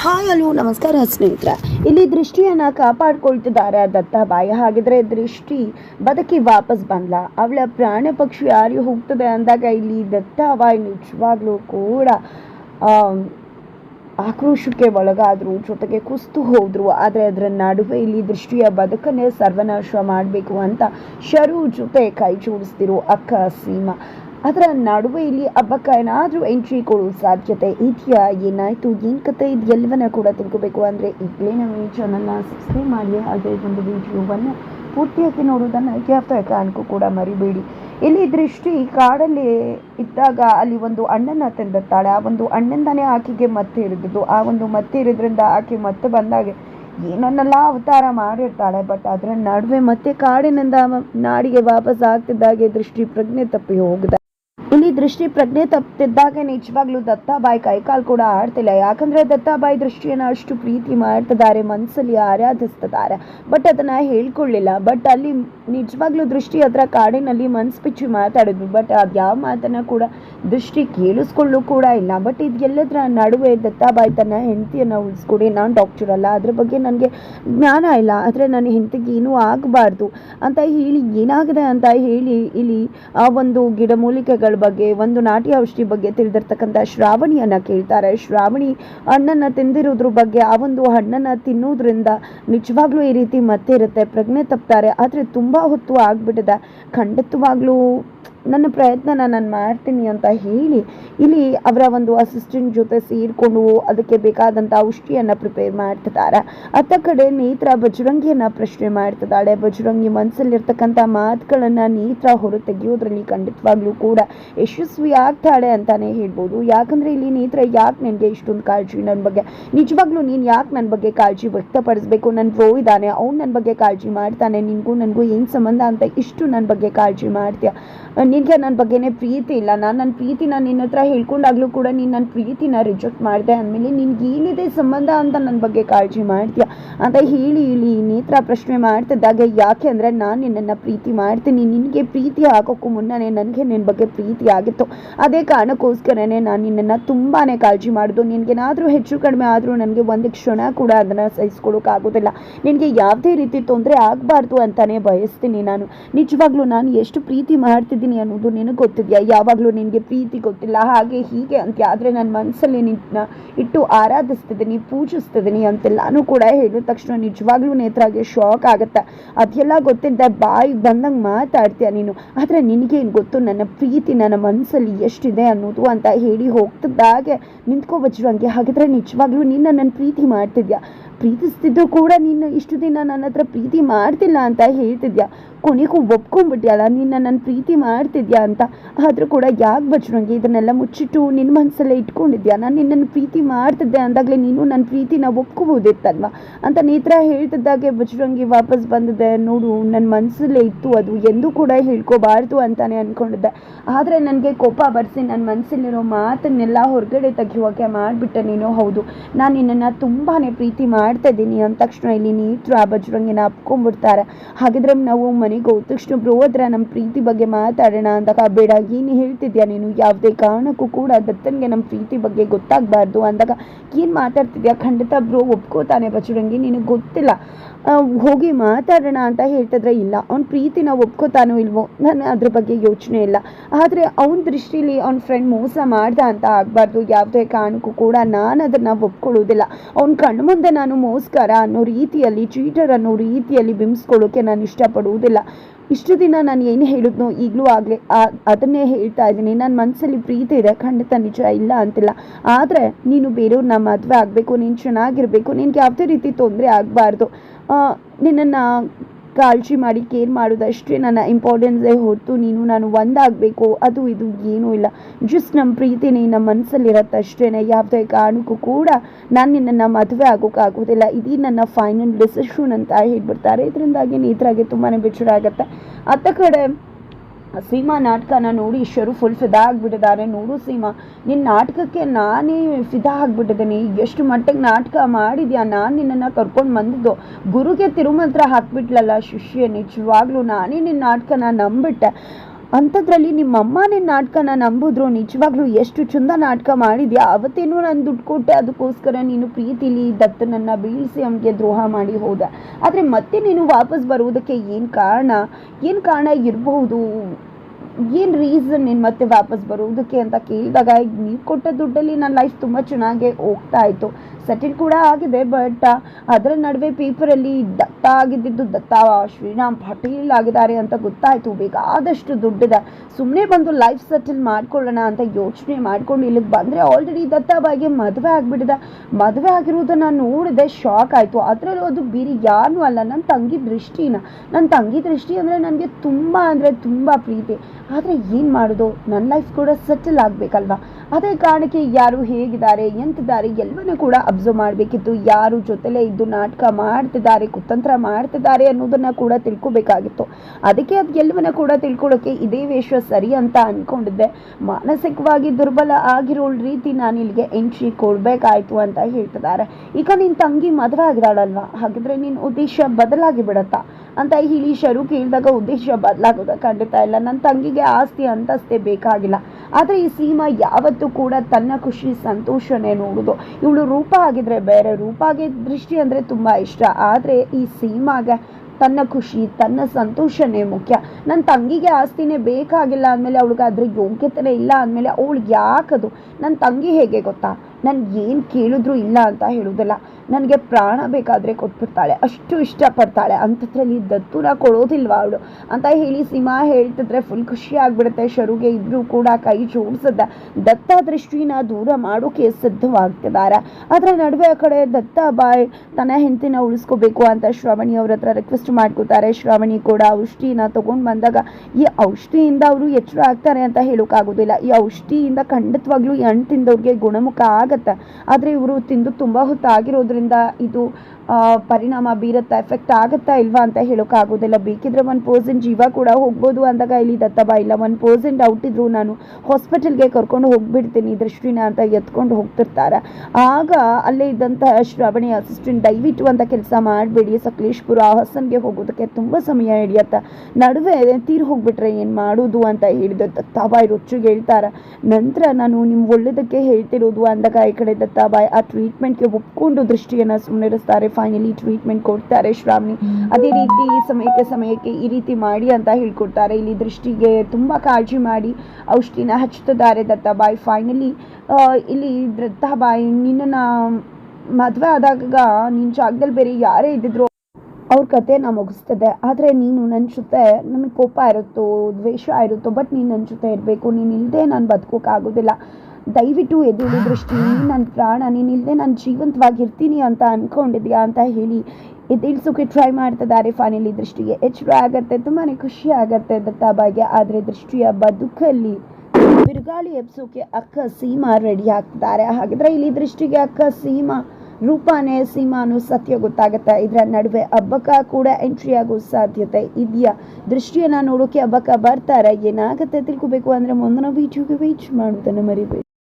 Hi, hello, ನಮಸ್ಕಾರ ಸ್ನೇಹಿತರ. ಇಲ್ಲಿ ದೃಷ್ಟಿಯನ್ನು ಕಾಪಾಡ್ಕೊಳ್ತಿದ್ದಾರೆ ದತ್ತಾಬಾಯಿ. ಹಾಗಿದ್ರೆ ದೃಷ್ಟಿ ಬದುಕಿ ವಾಪಸ್ ಬಂದ್ಲ. ಅವಳ ಪ್ರಾಣ ಪಕ್ಷಿ ಯಾರು ಹೋಗ್ತದೆ ಅಂದಾಗ ಇಲ್ಲಿ ದತ್ತಾಬಾಯಿ ನಿಜವಾಗ್ಲೂ ಕೂಡ ಆಕ್ರೋಶಕ್ಕೆ ಒಳಗಾದ್ರು, ಜೊತೆಗೆ ಕುಸ್ತು ಹೋದ್ರು. ಆದರೆ ಅದರ ನಡುವೆ ಇಲ್ಲಿ ದೃಷ್ಟಿಯ ಬದುಕನ್ನೇ ಸರ್ವನಾಶ ಮಾಡಬೇಕು ಅಂತ ಶರು ಜೊತೆ ಕೈ ಜೋಡಿಸ್ತಿರೋ ಅಕ್ಕ ಸೀಮಾ. ಅದರ ನಡುವೆ ಇಲ್ಲಿ ಹಬ್ಬಕ್ಕ ಏನಾದರೂ ಎಂಟ್ರಿ ಕೊಡೋ ಸಾಧ್ಯತೆ ಇದೆಯಾ? ಏನಾಯಿತು? ಏನು ಕತೆ ಇದು? ಎಲ್ಲವನ್ನ ಕೂಡ ತಿಳ್ಕೋಬೇಕು ಅಂದರೆ ಈಗಲೇ ನಾವು ಈ ಚಾನಲ್ನ ಸಬ್ಸ್ಕ್ರೈಬ್ ಮಾಡಿ, ಹಾಗೆ ಒಂದು ವಿಡಿಯೋವನ್ನು ಪೂರ್ತಿಯಾಗಿ ನೋಡೋದನ್ನು ಯಾವ ಕಾರಣಕ್ಕೂ ಕೂಡ ಮರಿಬೇಡಿ. ಇಲ್ಲಿ ದೃಷ್ಟಿ ಕಾಡಲ್ಲಿ ಇದ್ದಾಗ ಅಲ್ಲಿ ಒಂದು ಅಣ್ಣನ ತಂದಿರ್ತಾಳೆ ಆ ಒಂದು ಅಣ್ಣಂದಾನೆ ಆಕೆಗೆ ಮತ್ತೆ ಇರಿದ್ದು ಆ ಒಂದು ಮತ್ತೆ ಇರೋದ್ರಿಂದ ಆಕೆ ಮತ್ತೆ ಬಂದಾಗ ಏನನ್ನೆಲ್ಲ ಅವತಾರ ಮಾಡಿರ್ತಾಳೆ. ಬಟ್ ಅದರ ನಡುವೆ ಮತ್ತೆ ಕಾಡಿನಿಂದ ನಾಡಿಗೆ ವಾಪಸ್ ಆಗ್ತಿದ್ದಾಗೆ ದೃಷ್ಟಿ ಪ್ರಜ್ಞೆ ತಪ್ಪಿ ಹೋಗಿದೆ. ದೃಷ್ಟಿ ಪ್ರಜ್ಞೆ ತಪ್ಪಿದ್ದಾಗ ನಿಜವಾಗ್ಲೂ ದತ್ತಾಬಾಯಿ ಕೈಕಾಲು ಕೂಡ ಆಡ್ತಿಲ್ಲ. ಯಾಕಂದ್ರೆ ದತ್ತಾಬಾಯಿ ದೃಷ್ಟಿಯನ್ನ ಅಷ್ಟು ಪ್ರೀತಿ ಮಾಡ್ತಿದ್ದಾರೆ ಮನಸ್ಸಲ್ಲಿ ಆರಾಧಿಸ್ತಿದ್ದಾರೆ. ಬಟ್ ಅದನ್ನ ಹೇಳ್ಕೊಳ್ಳಿಲ್ಲ. ಬಟ್ ಅಲ್ಲಿ ನಿಜವಾಗ್ಲೂ ದೃಷ್ಟಿ ಅದರ ಕಾಡಿನಲ್ಲಿ ಮನ್ಸು ಬಿಚ್ಚಿ ಮಾತಾಡಿದ್ರು ಬಟ್ ಅದ್ಯಾವ ಮಾತನ್ನ ಕೂಡ ದೃಷ್ಟಿ ಕೇಳಿಸ್ಕೊಳ್ಳು ಕೂಡ ಇಲ್ಲ. ಬಟ್ ಇದೆಲ್ಲದರ ನಡುವೆ ದತ್ತಾಬಾಯಿ ತನ್ನ ಹೆಂಡತಿಯನ್ನ ಉಳಿಸ್ಕೊಡಿ. ನಾನು ಡಾಕ್ಟರ್ ಅಲ್ಲ. ಅದ್ರ ಬಗ್ಗೆ ನನಗೆ ಜ್ಞಾನ ಇಲ್ಲ. ಆದರೆ ನನ್ನ ಹೆಂಡತಿಗೆ ಏನೂ ಆಗಬಾರ್ದು. ಅಂತ ಹೇಳಿ ಏನಾಗಿದೆ ಅಂತ ಹೇಳಿ ಇಲ್ಲಿ ಆ ಒಂದು ಗಿಡಮೂಲಿಕೆಗಳ ಬಗ್ಗೆ, ಒಂದು ನಾಟಿ ಔಷಧಿ ಬಗ್ಗೆ ತಿಳಿದಿರ್ತಕ್ಕಂಥ ಶ್ರಾವಣಿಯನ್ನ ಕೇಳ್ತಾರೆ. ಶ್ರಾವಣಿ ಹಣ್ಣನ್ನು ತಿಂದಿರೋದ್ರ ಬಗ್ಗೆ ಆ ಒಂದು ಹಣ್ಣನ್ನ ತಿನ್ನೋದ್ರಿಂದ ನಿಜವಾಗ್ಲೂ ಈ ರೀತಿ ಮತ್ತೆ ಇರುತ್ತೆ. ಪ್ರಜ್ಞೆ ತಪ್ತಾರೆ. ಆದರೆ ತುಂಬ ಹೊತ್ತು ಆಗ್ಬಿಟ್ಟಿದೆ. ಖಂಡಿತವಾಗ್ಲೂ ನನ್ನ ಪ್ರಯತ್ನ ನಾನು ಮಾಡ್ತೀನಿ ಅಂತ ಹೇಳಿ ಇಲ್ಲಿ ಅವರ ಒಂದು ಅಸಿಸ್ಟೆಂಟ್ ಜೊತೆ ಸೇರಿಕೊಂಡು ಅದಕ್ಕೆ ಬೇಕಾದಂಥ ಔಷಧಿಯನ್ನು ಪ್ರಿಪೇರ್ ಮಾಡ್ತಿದ್ದಾರೆ. ಅತ್ತ ಕಡೆ ನೇತ್ರ ಬಜರಂಗಿಯನ್ನು ಪ್ರಶ್ನೆ ಮಾಡ್ತಿದ್ದಾಳೆ. ಬಜರಂಗಿ ಮನಸ್ಸಲ್ಲಿರ್ತಕ್ಕಂಥ ಮಾತುಗಳನ್ನು ನೇತ್ರ ಹೊರ ತೆಗೆಯೋದ್ರಲ್ಲಿ ಖಂಡಿತವಾಗ್ಲೂ ಕೂಡ ಯಶಸ್ವಿ ಆಗ್ತಾಳೆ ಅಂತಾನೆ ಹೇಳ್ಬೋದು. ಯಾಕಂದರೆ ಇಲ್ಲಿ ನೇತ್ರ ಯಾಕೆ ನನಗೆ ಇಷ್ಟೊಂದು ಕಾಳಜಿ ನನ್ನ ಬಗ್ಗೆ? ನಿಜವಾಗ್ಲೂ ನೀನು ಯಾಕೆ ನನ್ನ ಬಗ್ಗೆ ಕಾಳಜಿ ವ್ಯಕ್ತಪಡಿಸ್ಬೇಕು? ನನ್ನ ಬ್ರೋ ಇದ್ದಾನೆ, ಅವ್ನು ನನ್ನ ಬಗ್ಗೆ ಕಾಳಜಿ ಮಾಡ್ತಾನೆ, ನಿನಗೂ ನನಗೂ ಏನು ಸಂಬಂಧ ಅಂತ ಇಷ್ಟು ನನ್ನ ಬಗ್ಗೆ ಕಾಳಜಿ ಮಾಡ್ತೀಯ? ನಿನಗೆ ನನ್ನ ಬಗ್ಗೆನೇ ಪ್ರೀತಿ ಇಲ್ಲ. ನಾನು ನನ್ನ ಪ್ರೀತಿನ ನಿನ್ನ ಹತ್ರ ಹೇಳ್ಕೊಂಡಾಗ್ಲೂ ಕೂಡ ನೀನು ನನ್ನ ಪ್ರೀತಿನ ರಿಜೆಕ್ಟ್ ಮಾಡಿದೆ ಅಂದಮೇಲೆ ನಿನ್ಗೆ ಏನಿದೆ ಸಂಬಂಧ ಅಂತ ನನ್ನ ಬಗ್ಗೆ ಕಾಳಜಿ ಮಾಡ್ತೀಯ? ಅಂತ ಹೇಳಿ ಇಲ್ಲಿ ನೇತ್ರ ಪ್ರಶ್ನೆ ಮಾಡ್ತಿದ್ದಾಗ ಯಾಕೆ ಅಂದರೆ ನಾನು ನಿನ್ನನ್ನು ಪ್ರೀತಿ ಮಾಡ್ತೀನಿ. ನಿನಗೆ ಪ್ರೀತಿ ಹಾಕೋಕ್ಕೂ ಮುನ್ನನೇ ನನಗೆ ನಿನ್ನ ಬಗ್ಗೆ ಪ್ರೀತಿ ಆಗಿತ್ತು. ಅದೇ ಕಾರಣಕ್ಕೋಸ್ಕರನೇ ನಾನು ನಿನ್ನನ್ನು ತುಂಬಾ ಕಾಳಜಿ ಮಾಡೋದು. ನಿನಗೇನಾದರೂ ಹೆಚ್ಚು ಕಡಿಮೆ ಆದರೂ ನನಗೆ ಒಂದು ಕ್ಷಣ ಕೂಡ ಅದನ್ನು ಸಹಿಸ್ಕೊಳ್ಳೋಕ್ಕಾಗೋದಿಲ್ಲ ನಿನಗೆ ಯಾವುದೇ ರೀತಿ ತೊಂದರೆ ಆಗಬಾರ್ದು ಅಂತಲೇ ಬಯಸ್ತೀನಿ ನಾನು. ನಿಜವಾಗ್ಲೂ ನಾನು ಎಷ್ಟು ಪ್ರೀತಿ ಮಾಡ್ತಿದ್ದೀನಿ ಅನ್ನೋದು ನಿನಗೆ ಗೊತ್ತಿದೆಯಾ? ಯಾವಾಗಲೂ ನಿನಗೆ ಪ್ರೀತಿ ಗೊತ್ತಿಲ್ಲ. ಹಾಗೆ ಹೀಗೆ ಅಂತ ಆದರೆ ನನ್ನ ಮನಸ್ಸಲ್ಲಿ ನಿನ್ನ ಇಟ್ಟು ಆರಾಧಿಸ್ತಿದ್ದೀನಿ ಪೂಜಿಸ್ತಿದ್ದೀನಿ ಅಂತೆಲ್ಲಾನು ಕೂಡ ಹೇಳಿದ ತಕ್ಷಣ ನಿಜವಾಗ್ಲೂ ನೇತ್ರಾಗೆ ಶಾಕ್ ಆಗುತ್ತೆ. ಅದೆಲ್ಲ ಗೊತ್ತಿದ್ದ ಬಾಯಿ ಬಂದಂಗೆ ಮಾತಾಡ್ತೀಯ ನೀನು? ಆದರೆ ನಿನಗೇನು ಗೊತ್ತು? ನನ್ನ ಪ್ರೀತಿ ನನ್ನ ಮನಸ್ಸಲ್ಲಿ ಎಷ್ಟಿದೆ ಅನ್ನೋದು ಅಂತ ಹೇಳಿ ಹೋಗ್ತಿದ್ದಾಗೆ ನಿಂತ್ಕೋ ಬಜ್ರಂಗೆ. ಹಾಗಿದ್ರೆ ನಿಜವಾಗ್ಲೂ ನಿನ್ನ ನನ್ನ ಪ್ರೀತಿ ಮಾಡ್ತಿದ್ಯಾ? ಪ್ರೀತಿಸ್ತಿದ್ರು ಕೂಡ ನೀನು ಇಷ್ಟು ದಿನ ನನ್ನ ಹತ್ರ ಪ್ರೀತಿ ಮಾಡ್ತಿಲ್ಲ ಅಂತ ಹೇಳ್ತಿದ್ಯಾ? ಕೊನೆಗೂ ಒಪ್ಕೊಂಡ್ಬಿಟ್ಟಿಯಲ್ಲ ನಿನ್ನ ನನ್ನ ಪ್ರೀತಿ ಮಾಡ್ತಿದ್ಯಾ ಅಂತ? ಆದರೂ ಕೂಡ ಯಾಕೆ ಬಜ್ರಂಗಿ ಇದನ್ನೆಲ್ಲ ಮುಚ್ಚಿಟ್ಟು ನಿನ್ನ ಮನಸ್ಸಲ್ಲೇ ಇಟ್ಕೊಂಡಿದ್ಯಾ? ನಾನು ನಿನ್ನನ್ನು ಪ್ರೀತಿ ಮಾಡ್ತಿದ್ದೆ ಅಂದಾಗಲೇ ನೀನು ನನ್ನ ಪ್ರೀತಿನ ಒಪ್ಕೋಬೋದಿತ್ತಲ್ವಾ? ಅಂತ ನೇತ್ರ ಹೇಳ್ತಿದ್ದಾಗೆ ಬಜ್ರಂಗಿ ವಾಪಸ್ ಬಂದಿದೆ. ನೋಡು ನನ್ನ ಮನಸ್ಸಲ್ಲೇ ಇತ್ತು ಅದು. ಎಂದೂ ಕೂಡ ಹೇಳ್ಕೋಬಾರ್ದು ಅಂತಾನೆ ಅಂದ್ಕೊಂಡಿದ್ದೆ ಆದರೆ ನನಗೆ ಕೋಪ ಬರ್ಸಿ ನನ್ನ ಮನಸ್ಸಲ್ಲಿರೋ ಮಾತನ್ನೆಲ್ಲ ಹೊರಗಡೆ ತೆಗೆಯುವಾಗೆ ಮಾಡಿಬಿಟ್ಟೆ ನೀನು. ಹೌದು, ನಾನು ನಿನ್ನನ್ನು ತುಂಬಾ ಪ್ರೀತಿ ಮಾಡ್ತಾ ಇದ್ದೀನಿ ಅಂದ ತಕ್ಷಣ ಇಲ್ಲಿ ನೀಟ್ರು ಆ ಬಜರಂಗಿನ ಅಪ್ಕೊಂಡ್ಬಿಡ್ತಾರೆ ಹಾಗಿದ್ರೆ ನಾವು ಮನೆಗೆ ಹೋದ ತಕ್ಷಣ ಬ್ರೋ ಹತ್ರ ನಮ್ಮ ಪ್ರೀತಿ ಬಗ್ಗೆ ಮಾತಾಡೋಣ ಅಂದಾಗ ಬೇಡ, ಏನು ಹೇಳ್ತಿದ್ಯಾ ನೀನು? ಯಾವುದೇ ಕಾರಣಕ್ಕೂ ಕೂಡ ದತ್ತನಿಗೆ ನಮ್ಮ ಪ್ರೀತಿ ಬಗ್ಗೆ ಗೊತ್ತಾಗಬಾರ್ದು ಅಂದಾಗ ಏನು ಮಾತಾಡ್ತಿದ್ಯಾ? ಖಂಡಿತ ಬ್ರೋ ಒಪ್ಕೋತಾನೆ ಬಜರಂಗಿ, ನಿನಗೆ ಗೊತ್ತಿಲ್ಲ. ಹೋಗಿ ಮಾತಾಡೋಣ ಅಂತ ಹೇಳ್ತಿದ್ರೆ ಇಲ್ಲ. ಅವ್ನ ಪ್ರೀತಿನ ಒಪ್ಕೋತಾನೋ ಇಲ್ವೋ? ನಾನು ಅದ್ರ ಬಗ್ಗೆ ಯೋಚನೆ ಇಲ್ಲ. ಆದರೆ ಅವನ ದೃಷ್ಟಿಲಿ ಅವ್ನ ಫ್ರೆಂಡ್ ಮೋಸ ಮಾಡ್ದ ಅಂತ ಆಗಬಾರ್ದು. ಯಾವುದೇ ಕಾರಣಕ್ಕೂ ಕೂಡ ನಾನು ಅದನ್ನು ಒಪ್ಕೊಳ್ಳೋದಿಲ್ಲ ಅವ್ನ ಕಣ್ಣು ಮುಂದೆ ನಾನು ಮೋಸ್ಕರ ಅನ್ನೋ ರೀತಿಯಲ್ಲಿ ಚೀಟರ್ ಅನ್ನೋ ರೀತಿಯಲ್ಲಿ ಬಿಂಬಿಸ್ಕೊಳ್ಳೋಕೆ ನಾನು ಇಷ್ಟಪಡುವುದಿಲ್ಲ. ಇಷ್ಟು ದಿನ ನಾನು ಏನು ಹೇಳಿದ್ನೋ ಈಗಲೂ ಆಗಲೇ ಅದನ್ನೇ ಹೇಳ್ತಾ ಇದ್ದೀನಿ. ನನ್ನ ಮನಸ್ಸಲ್ಲಿ ಪ್ರೀತಿ ಇದೆ, ಖಂಡಿತ ನಿಜ, ಇಲ್ಲ ಅಂತಿಲ್ಲ. ಆದರೆ ನೀನು ಬೇರೆಯವ್ರನ್ನ ಮದುವೆ ಆಗಬೇಕು, ನೀನು ಚೆನ್ನಾಗಿರಬೇಕು, ನಿನಗೆ ಯಾವುದೇ ರೀತಿ ತೊಂದರೆ ಆಗಬಾರ್ದು. ನಿನ್ನನ್ನು ಕಾಳಜಿ ಮಾಡಿ, ಕೇರ್ ಮಾಡೋದಷ್ಟೇ ನನ್ನ ಇಂಪಾರ್ಟೆನ್ಸೇ ಹೊರತು ನೀನು ನಾನು ಒಂದಾಗಬೇಕು. ಅದು ಇದು ಏನೂ ಇಲ್ಲ. ಜಸ್ಟ್ ನಮ್ಮ ಪ್ರೀತಿನೇ ನಮ್ಮ ಮನಸ್ಸಲ್ಲಿರತ್ತಷ್ಟೇ ಯಾವುದೇ ಕಾರಣಕ್ಕೂ ಕೂಡ ನಾನು ನಿನ್ನನ್ನು ಮದುವೆ ಆಗೋಕ್ಕಾಗೋದಿಲ್ಲ ಇದೀ ನನ್ನ ಫೈನಲ್ ಡಿಸಿಷನ್ ಅಂತ ಹೇಳ್ಬಿಡ್ತಾರೆ. ಇದರಿಂದಾಗಿ ನೇತ್ರಾಗೆ ತುಂಬಾ ಬೇಜಾರ ಆಗುತ್ತೆ ಅತ್ತ ಕಡೆ ಸೀಮಾ ನಾಟಕನ ನೋಡಿ ಶರು ಫುಲ್ ಫಿದಾ ಆಗಿಬಿಟ್ಟಿದ್ದಾರೆ. ನೋಡು ಸೀಮಾ ನಿನ್ನ ನಾಟಕಕ್ಕೆ ನಾನೇ ಫಿದಾ ಆಗಿಬಿಟ್ಟಿದ್ದೀನಿ. ಎಷ್ಟು ಮಟ್ಟಿಗೆ ನಾಟಕ ಮಾಡಿದ್ಯಾ? ನಾನು ನಿನ್ನನ್ನು ಕರ್ಕೊಂಡು ಬಂದಿದ್ದು ಗುರುಗೆ ತಿರುಮಂತ್ರ ಹಾಕ್ಬಿಟ್ಲಲ್ಲ ಶಿಷ್ಯ, ನಿಜವಾಗ್ಲೂ ನಾನೇ ನಿನ್ನ ನಾಟಕನ ನಂಬಿಟ್ಟೆ. ಅಂಥದ್ರಲ್ಲಿ ನಿಮ್ಮಮ್ಮ ನಿನ್ನ ನಾಟಕನ ನಂಬಿದ್ರು. ನಿಜವಾಗ್ಲೂ ಎಷ್ಟು ಚಂದ ನಾಟಕ ಮಾಡಿದ್ಯಾ? ಅವತ್ತೇನೋ ನಾನು ದುಡ್ಡು ಕೊಟ್ಟೆ, ಅದಕ್ಕೋಸ್ಕರ ನೀನು ಪ್ರೀತಿಲಿ ದತ್ತನನ್ನು ಬೀಳಿಸಿ ಅವನಿಗೆ ದ್ರೋಹ ಮಾಡಿ ಹೋದ. ಆದರೆ ಮತ್ತೆ ನೀನು ವಾಪಸ್ ಬರುವುದಕ್ಕೆ ಏನು ಕಾರಣ? ಏನು ಕಾರಣ ಇರಬಹುದು? ಏನು ರೀಸನ್ ನೀನು ಮತ್ತೆ ವಾಪಸ್ ಬರುವುದಕ್ಕೆ ಅಂತ ಕೇಳಿದಾಗ ನೀವು ಕೊಟ್ಟ ದುಡ್ಡಲ್ಲಿ ನನ್ನ ಲೈಫ್ ತುಂಬ ಚೆನ್ನಾಗಿ ಹೋಗ್ತಾ ಇತ್ತು. ಸೆಟಲ್ ಕೂಡ ಆಗಿದೆ ಬಟ್ ಅದರ ನಡುವೆ ಪೇಪರಲ್ಲಿ ದತ್ತ ಆಗಿದ್ದಿದ್ದು ದತ್ತ ಶ್ರೀರಾಮ್ ಪಾಟೀಲ್ ಆಗಿದ್ದಾರೆ ಅಂತ ಗೊತ್ತಾಯಿತು. ಬೇಕಾದಷ್ಟು ದುಡ್ಡಿದೆ ಸುಮ್ಮನೆ ಬಂದು ಲೈಫ್ ಸೆಟಲ್ ಮಾಡ್ಕೊಳ್ಳೋಣ ಅಂತ ಯೋಚನೆ ಮಾಡ್ಕೊಂಡು ಇಲ್ಲಿಗೆ ಬಂದರೆ ಆಲ್ರೆಡಿ ದತ್ತಾಬಾಯಿಗೆ ಮದುವೆ ಆಗಿಬಿಟ್ಟಿದೆ. ಮದುವೆ ಆಗಿರೋದನ್ನು ನೋಡಿದೆ ಶಾಕ್ ಆಯಿತು. ಅದರಲ್ಲೂ ಅದು ಬೇರೆ ಯಾರೂ ಅಲ್ಲ. ನನ್ನ ತಂಗಿ ದೃಷ್ಟಿನ. ನನ್ನ ತಂಗಿ ದೃಷ್ಟಿ ಅಂದರೆ ನನಗೆ ತುಂಬ ಅಂದರೆ ತುಂಬ ಪ್ರೀತಿ. ಆದರೆ ಏನು ಮಾಡೋದು? ನನ್ನ ಲೈಫ್ ಕೂಡ ಸೆಟಲ್ ಆಗಬೇಕಲ್ವಾ? ಅದೇ ಕಾರಣಕ್ಕೆ ಯಾರು ಹೇಗಿದ್ದಾರೆ, ಎಂತಿದ್ದಾರೆ ಎಲ್ಲವನ್ನೂ ಕೂಡ ಅಬ್ಸರ್ವ್ ಮಾಡಬೇಕಿತ್ತು. ಯಾರು ಜೊತೆಲೇ ಇದ್ದು ನಾಟಕ ಮಾಡ್ತಿದ್ದಾರೆ, ಕುತಂತ್ರ ಮಾಡ್ತಿದ್ದಾರೆ ಅನ್ನೋದನ್ನು ಕೂಡ ತಿಳ್ಕೊಬೇಕಾಗಿತ್ತು. ಅದಕ್ಕೆ ಅದು ಎಲ್ಲವನ್ನ ಕೂಡ ತಿಳ್ಕೊಳ್ಳೋಕ್ಕೆ ಇದೇ ವೇಷ ಸರಿ ಅಂತ ಅಂದ್ಕೊಂಡಿದ್ದೆ ಮಾನಸಿಕವಾಗಿ ದುರ್ಬಲ ಆಗಿರೋ ರೀತಿ ನಾನು ಇಲ್ಲಿಗೆ ಎಂಟ್ರಿ ಕೊಡಬೇಕಾಯ್ತು ಅಂತ ಹೇಳ್ತಿದ್ದಾರೆ. ಈಗ ನಿನ್ನ ತಂಗಿ ಮದುವೆ ಆಗಿದಾಳಲ್ವಾ? ಹಾಗಿದ್ರೆ ನಿನ್ನ ಉದ್ದೇಶ ಬದಲಾಗಿ ಬಿಡತ್ತಾ? ಅಂತ ಹೇಳಿ ಶರು ಕೇಳಿದಾಗ ಉದ್ದೇಶ ಬದಲಾಗೋದ ಖಂಡಿತ ಇಲ್ಲ. ನನ್ನ ತಂಗಿಗೆ ಆಸ್ತಿ ಅಂತಸ್ತೆ ಬೇಕಾಗಿಲ್ಲ. ಆದರೆ ಈ ಸೀಮಾ ಯಾವತ್ತೂ ಕೂಡ ತನ್ನ ಖುಷಿ, ಸಂತೋಷನೇ ನೋಡೋದು. ಇವಳು ರೂಪ ಆಗಿದ್ರೆ ಬೇರೆ, ರೂಪಾಗೆ ದೃಷ್ಟಿ ಅಂದರೆ ತುಂಬ ಇಷ್ಟ. ಆದರೆ ಈ ಸೀಮಾಗೆ ತನ್ನ ಖುಷಿ, ತನ್ನ ಸಂತೋಷನೇ ಮುಖ್ಯ. ನನ್ನ ತಂಗಿಗೆ ಆಸ್ತಿನೇ ಬೇಕಾಗಿಲ್ಲ ಅಂದಮೇಲೆ ಅವಳಿಗೆ ಅದ್ರ ಯೋಗ್ಯತೆನೇ ಇಲ್ಲ ಅಂದಮೇಲೆ ಅವಳಿಗೆ ಯಾಕದು ನನ್ನ ತಂಗಿ ಹೇಗೆ ಗೊತ್ತಾ? ನನ್ಗೆ ಏನು ಕೇಳಿದ್ರು ಇಲ್ಲ ಅಂತ ಹೇಳೋದಲ್ಲ ನನಗೆ ಪ್ರಾಣ ಬೇಕಾದರೆ ಕೊಟ್ಬಿಡ್ತಾಳೆ, ಅಷ್ಟು ಇಷ್ಟಪಡ್ತಾಳೆ ಅಂಥದ್ರಲ್ಲಿ ದತ್ತುನ ಕೊಡೋದಿಲ್ವ ಅವಳು? ಅಂತ ಹೇಳಿ ಸಿಮಾ ಹೇಳ್ತಿದ್ರೆ ಫುಲ್ ಖುಷಿ ಆಗ್ಬಿಡುತ್ತೆ, ಶರುಗೆ ಇದ್ರೂ ಕೂಡ ಕೈ ಜೋಡಿಸದ. ದತ್ತ ದೃಷ್ಟಿನ ದೂರ ಮಾಡೋಕೆ ಸಿದ್ಧವಾಗ್ತಿದ್ದಾರೆ ಅದರ ನಡುವೆ ಆ ಕಡೆ ದತ್ತ ಬಾಯ್ ತನ್ನ ಹೆಂಡತಿನ ಉಳಿಸ್ಕೋಬೇಕು ಅಂತ ಶ್ರಾವಣಿ ಅವ್ರ ಹತ್ರ ರಿಕ್ವೆಸ್ಟ್ ಮಾಡ್ಕೋತಾರೆ. ಶ್ರಾವಣಿ ಕೂಡ ಔಷಧಿನ ತೊಗೊಂಡು ಬಂದಾಗ, ಈ ಔಷಧಿಯಿಂದ ಅವರು ಎಚ್ಚರ ಆಗ್ತಾರೆ ಅಂತ ಹೇಳೋಕ್ಕಾಗೋದಿಲ್ಲ. ಈ ಔಷಧಿಯಿಂದ ಖಂಡಿತವಾಗ್ಲೂ ಈ ಹಣ್ಣು ಗುಣಮುಖ ಆಗತ್ತೆ ಆದರೆ ಇವರು ತಿಂದು ತುಂಬ ಹೊತ್ತು ಆಗಿರೋದ್ರಿಂದ ಇದು ಪರಿಣಾಮ ಬೀರುತ್ತಾ ಎಫೆಕ್ಟ್ ಆಗುತ್ತಾ ಇಲ್ವಾ ಅಂತ ಹೇಳೋಕ್ಕಾಗೋದಿಲ್ಲ. ಬೇಕಿದ್ರೆ ಒಂದು ಪರ್ಸೆಂಟ್ ಜೀವ ಕೂಡ ಹೋಗ್ಬೋದು ಅಂದಾಗ ಇಲ್ಲಿ ದತ್ತಬ ಇಲ್ಲ. ಒಂದು ಪರ್ಸೆಂಟ್ ಔಟ್ ಇದ್ರು ನಾನು ಹಾಸ್ಪಿಟಲ್ಗೆ ಕರ್ಕೊಂಡು ಹೋಗ್ಬಿಡ್ತೀನಿ ದೃಷ್ಟಿನ ಅಂತ ಎತ್ಕೊಂಡು ಹೋಗ್ತಿರ್ತಾರೆ. ಆಗ ಅಲ್ಲೇ ಇದ್ದಂಥ ಶ್ರಾವಣಿ ಅಸಿಸ್ಟೆಂಟ್ ದಯವಿಟ್ಟು ಅಂತ ಕೆಲಸ ಮಾಡಬೇಡಿ. ಸಕಲೇಶ್ಪುರ ಹಾಸನ್ಗೆ ಹೋಗೋದಕ್ಕೆ ತುಂಬ ಸಮಯ ಹಿಡಿಯತ್ತ. ನಡುವೆ ತೀರ್ ಹೋಗ್ಬಿಟ್ರೆ ಏನು ಮಾಡೋದು ಅಂತ ಹೇಳಿದ ದತ್ತಾಬಾಯಿ ರೊಚ್ಚಿಗೆ ಹೇಳ್ತಾರೆ. ನಂತರ ನಾನು ನಿಮ್ಮ ಒಳ್ಳೆದಕ್ಕೆ ಹೇಳ್ತಿರೋದು ಅಂದಾಗ ಈ ಕಡೆ ದತ್ತಾಬಾಯಿ ಆ ಟ್ರೀಟ್ಮೆಂಟ್ಗೆ ಒಪ್ಕೊಂಡು ದೃಷ್ಟಿಯನ್ನು ಸುಮ್ಮನಿರಿಸ್ತಾರೆ ಫೈನಲಿ ಟ್ರೀಟ್ಮೆಂಟ್ ಕೊಡ್ತಾರೆ ಶ್ರಾವಣಿ. ಅದೇ ರೀತಿ ಸಮಯಕ್ಕೆ ಸಮಯಕ್ಕೆ ಈ ರೀತಿ ಮಾಡಿ ಅಂತ ಹೇಳ್ಕೊಡ್ತಾರೆ. ಇಲ್ಲಿ ದೃಷ್ಟಿಗೆ ತುಂಬ ಕಾಳಜಿ ಮಾಡಿ ಔಷಧಿನ ಹಚ್ತಿದ್ದಾರೆ ದತ್ತಾಬಾಯಿ ಫೈನಲಿ ಇಲ್ಲಿ ದತ್ತಾಬಾಯಿ ನಿನ್ನ ಮದುವೆ ಆದಾಗ ನಿನ್ನ ಜಾಗದಲ್ಲಿ ಬೇರೆ ಯಾರೇ ಇದ್ದಿದ್ರು ಅವ್ರ ಕಥೆನ ಮುಗಿಸ್ತದೆ. ಆದರೆ ನೀನು ನನ್ನ ಜೊತೆ, ನನಗೆ ಕೋಪ ಇರುತ್ತೋ, ದ್ವೇಷ ಇರುತ್ತೋ ಬಟ್ ನೀನು ನನ್ನ ಜೊತೆ ಇರಬೇಕು. ನೀನು ಇಲ್ಲದೆ ನಾನು ಬದುಕೋಕ್ಕಾಗೋದಿಲ್ಲ ದಯವಿಟ್ಟು ಎದುರು ದೃಷ್ಟಿ ನನ್ನ ಪ್ರಾಣ, ನೀನು ಇಲ್ಲದೆ ನಾನು ಜೀವಂತವಾಗಿರ್ತೀನಿ ಅಂತ ಅಂದ್ಕೊಂಡಿದ್ಯಾ ಅಂತ ಹೇಳಿ ಎದ್ದೇಳ್ಸೋಕೆ ಟ್ರೈ ಮಾಡ್ತಿದ್ದಾರೆ ಫೈನಲಿ ದೃಷ್ಟಿಗೆ. ಎಚ್ಚರ ಆಗತ್ತೆ ತುಂಬಾ ಖುಷಿ ಆಗತ್ತೆ ದತ್ತಾಬಾಯಿಗೆ ಆದರೆ ದೃಷ್ಟಿಯ ಬದುಕಲ್ಲಿ ಬಿರುಗಾಳಿ ಎಬ್ಸೋಕೆ ಅಕ್ಕ ಸೀಮಾ ರೆಡಿ ಆಗ್ತಿದ್ದಾರೆ. ಹಾಗಿದ್ರೆ ಇಲ್ಲಿ ದೃಷ್ಟಿಗೆ ಅಕ್ಕ ಸೀಮಾ, ರೂಪಾನೇ ಸೀಮಾನು ಸತ್ಯ ಗೊತ್ತಾಗುತ್ತೆ. ಇದರ ನಡುವೆ ಹಬ್ಬಕ್ಕ ಕೂಡ ಎಂಟ್ರಿ ಆಗೋ ಸಾಧ್ಯತೆ ಇದೆಯಾ? ದೃಷ್ಟಿಯನ್ನ ನೋಡೋಕೆ ಹಬ್ಬಕ್ಕ ಬರ್ತಾರೆ. ಏನಾಗುತ್ತೆ ತಿಳ್ಕೊಬೇಕು ಅಂದ್ರೆ ಮುಂದಿನ ವೀಡಿಯೋಗೆ ವೇಟ್ ಮಾಡೋದನ್ನು ಮರಿಬೇಡಿ.